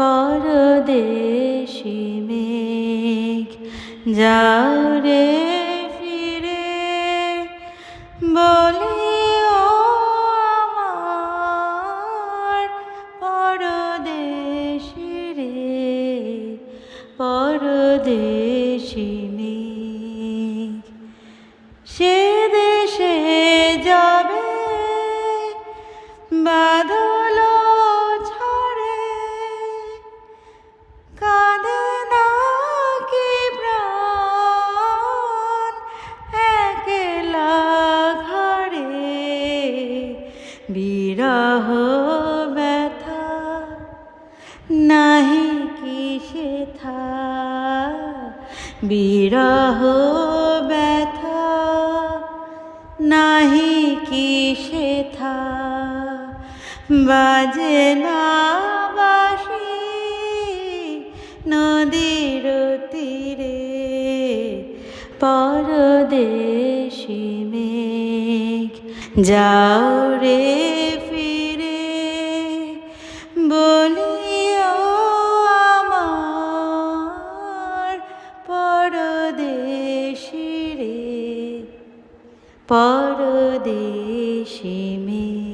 পরদেশি মেঘ যাও রে ফিরে বলি সে দেশে যাবে বাদল বিরহ ব্যথা নাহি কি সেথা বিরহ ব্যথা নাহি কি সেথা বাজে না বাসি নদীর তীরে, পরদেশি যাও রে ফিরে বলিও আমার পরদেশি রে পরদেশি মে